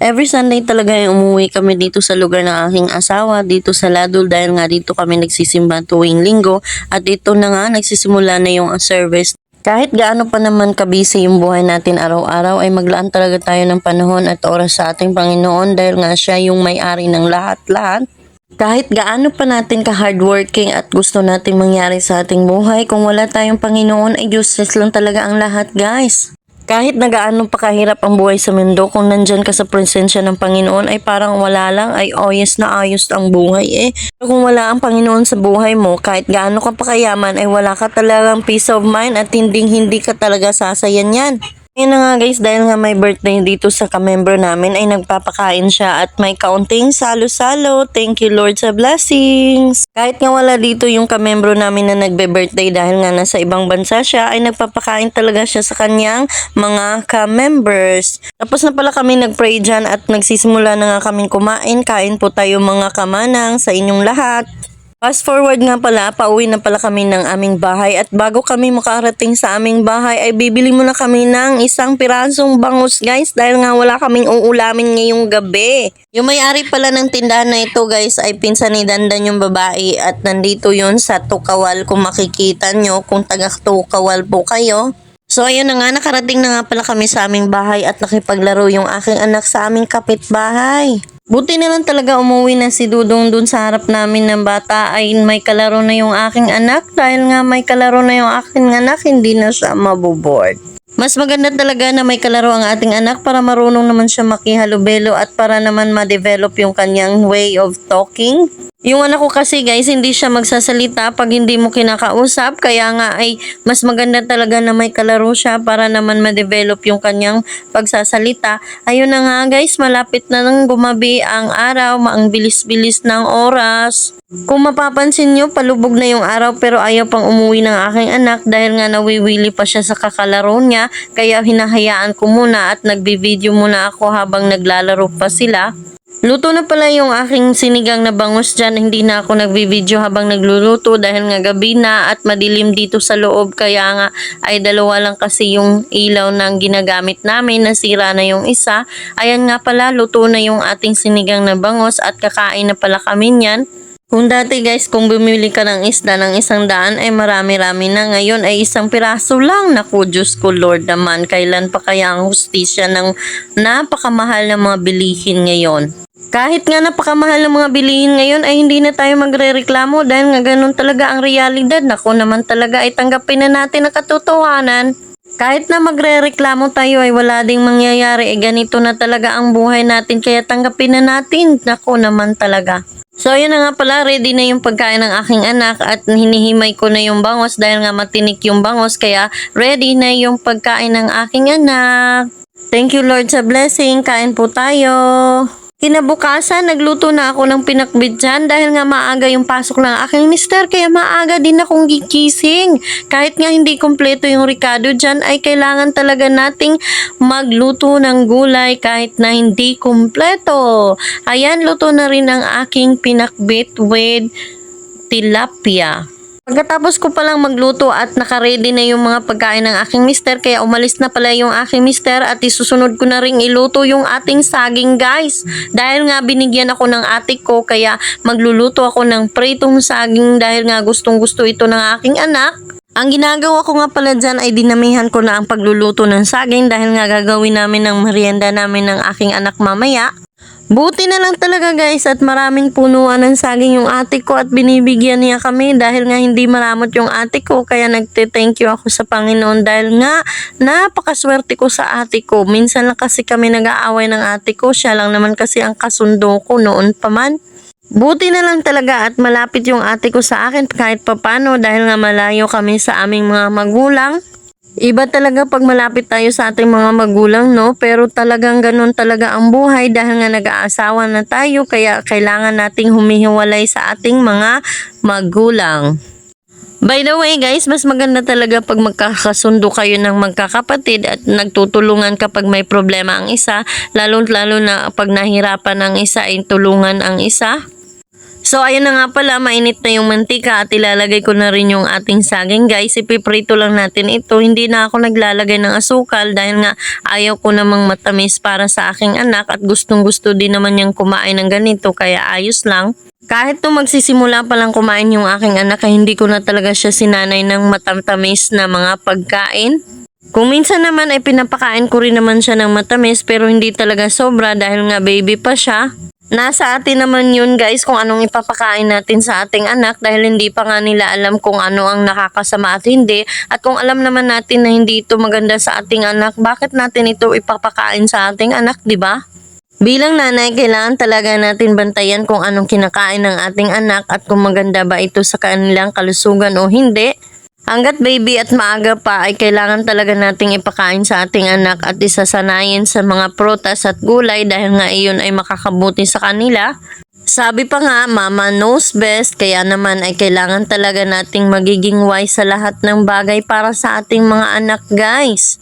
Every Sunday talaga ay umuwi kami dito sa lugar ng aking asawa, dito sa Ladul dahil nga dito kami nagsisimba tuwing linggo at dito na nga nagsisimula na yung service. Kahit gaano pa naman kabisi yung buhay natin araw-araw ay maglaan talaga tayo ng panahon at oras sa ating Panginoon dahil nga siya yung may-ari ng lahat-lahat. Kahit gaano pa natin ka-hardworking at gusto nating mangyari sa ating buhay, kung wala tayong Panginoon ay useless lang talaga ang lahat guys. Kahit na gaano ang buhay sa mundo, kung nandyan ka sa presensya ng Panginoon ay parang wala lang, ay ayos na ayos ang buhay eh. Pero kung wala ang Panginoon sa buhay mo, kahit gaano ka pa kayaman ay wala ka talagang peace of mind at hindi hindi ka talaga sasayan yan. Ngayon na nga guys, dahil nga may birthday dito sa kamember namin ay nagpapakain siya at may kaunting salo-salo. Thank you Lord sa blessings. Kahit nga wala dito yung kamembro namin na nagbe-birthday dahil nga nasa ibang bansa siya ay nagpapakain talaga siya sa kanyang mga ka-members. Tapos na pala kami nag-pray dyan at nagsisimula na nga kaming kumain. Kain po tayo mga kamanang sa inyong lahat. Fast forward nga pala, pauwi na pala kami ng aming bahay at bago kami makarating sa aming bahay ay bibili muna kami ng isang pirasong bangus guys dahil nga wala kaming uulamin ngayong gabi. Yung may-ari pala ng tindahan na ito guys ay pinsan ni Dandan yung babae at nandito yun sa Tukawal kung makikita nyo kung taga Tukawal po kayo. So ayun na nga, nakarating na nga pala kami sa aming bahay at nakipaglaro yung aking anak sa aming kapitbahay. Buti na lang talaga umuwi na si Dudong dun sa harap namin ng bata ay may kalaro na yung aking anak dahil nga may kalaro na yung aking anak hindi na siya maboboard. Mas maganda talaga na may kalaro ang ating anak para marunong naman siya makihalubelo at para naman ma-develop yung kanyang way of talking. Yung anak ko kasi guys, hindi siya magsasalita pag hindi mo kinakausap. Kaya nga ay mas maganda talaga na may kalaro siya para naman ma-develop yung kanyang pagsasalita. Ayun na nga guys, malapit na nang gumabi ang araw, ang bilis-bilis ng oras. Kung mapapansin nyo, palubog na yung araw pero ayaw pang umuwi ng aking anak dahil nga nawiwili pa siya sa kakalaro niya. Kaya hinahayaan ko muna at nagbi-video muna ako habang naglalaro pa sila. Luto na pala yung aking sinigang na bangus dyan. Hindi na ako nagbibideo habang nagluluto dahil nga gabi na at madilim dito sa loob. Kaya nga ay dalawa lang kasi yung ilaw na ginagamit namin. Nasira na yung isa. Ayan nga pala, luto na yung ating sinigang na bangus at kakain na pala kami niyan. Kung dati guys, kung bumili ka ng isda ng isang daan ay marami-rami na. Ngayon ay isang piraso lang. Naku, Diyos ko Lord naman. Kailan pa kaya ang hustisya ng napakamahal na mga bilihin ngayon? Kahit nga napakamahal ng mga bilihin ngayon ay hindi na tayo magre-reklamo dahil nga ganun talaga ang realidad. Naku naman talaga ay tanggapin na natin ang katotohanan. Kahit na magre-reklamo tayo ay wala ding mangyayari. Eh ganito na talaga ang buhay natin kaya tanggapin na natin. Naku naman talaga. So yun na nga pala, ready na yung pagkain ng aking anak at hinihimay ko na yung bangos dahil nga matinik yung bangos kaya ready na yung pagkain ng aking anak. Thank you Lord sa blessing, kain po tayo. Kinabukasan, nagluto na ako ng pinakbit dyan dahil nga maaga yung pasok ng aking mister kaya maaga din akong gigising. Kahit nga hindi kompleto yung ricado dyan ay kailangan talaga nating magluto ng gulay kahit na hindi kompleto. Ayan, luto na rin ang aking pinakbit with tilapia. Pagkatapos ko palang magluto at nakaredy na yung mga pagkain ng aking mister kaya umalis na pala yung aking mister at isusunod ko na ring iluto yung ating saging guys. Dahil nga binigyan ako ng atik ko kaya magluluto ako ng pritong saging dahil nga gustong gusto ito ng aking anak. Ang ginagawa ko nga pala dyan ay dinamihan ko na ang pagluluto ng saging dahil nga gagawin namin ng merienda namin ng aking anak mamaya. Buti na lang talaga guys at maraming punuan ng saging yung ate ko at binibigyan niya kami dahil nga hindi maramot yung ate ko kaya nagte-thank you ako sa Panginoon dahil nga napakaswerte ko sa ate ko. Minsan lang kasi kami nag-aaway ng ate ko, siya lang naman kasi ang kasundo ko noon pa man. Buti na lang talaga at malapit yung ate ko sa akin kahit papano dahil nga malayo kami sa aming mga magulang. Iba talaga pag malapit tayo sa ating mga magulang, no? Pero talagang ganun talaga ang buhay dahil nga nag-aasawa na tayo kaya kailangan nating humihiwalay sa ating mga magulang. By the way guys, mas maganda talaga pag magkakasundo kayo ng magkakapatid at nagtutulungan kapag may problema ang isa, lalo lalo na pag nahirapan ang isa ay tulungan ang isa. So, ayun na nga pala, mainit na yung mantika at ilalagay ko na rin yung ating saging guys. Ipiprito lang natin ito. Hindi na ako naglalagay ng asukal dahil nga ayaw ko namang matamis para sa aking anak at gustong gusto din naman niyang kumain ng ganito kaya ayos lang. Kahit nung magsisimula pa lang kumain yung aking anak ay hindi ko na talaga siya sinanay ng matatamis na mga pagkain. Kung minsan naman ay pinapakain ko rin naman siya ng matamis pero hindi talaga sobra dahil nga baby pa siya. Nasa atin naman yun guys kung anong ipapakain natin sa ating anak dahil hindi pa nga nila alam kung ano ang nakakasama at hindi. At kung alam naman natin na hindi ito maganda sa ating anak, bakit natin ito ipapakain sa ating anak, di ba? Bilang nanay, kailangan talaga natin bantayan kung anong kinakain ng ating anak at kung maganda ba ito sa kanilang kalusugan o hindi. Hanggat baby at maaga pa ay kailangan talaga nating ipakain sa ating anak at isasanayin sa mga prutas at gulay dahil nga iyon ay makakabuti sa kanila. Sabi pa nga, mama knows best, kaya naman ay kailangan talaga nating magiging wise sa lahat ng bagay para sa ating mga anak guys.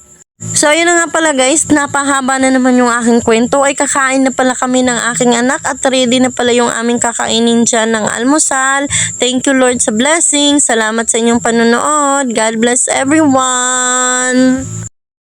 So, ayun na nga pala guys, napahaba na naman yung aking kwento. Ay kakain na pala kami ng aking anak at ready na pala yung aming kakainin dyan ng almusal. Thank you Lord sa blessing. Salamat sa inyong panonood. God bless everyone.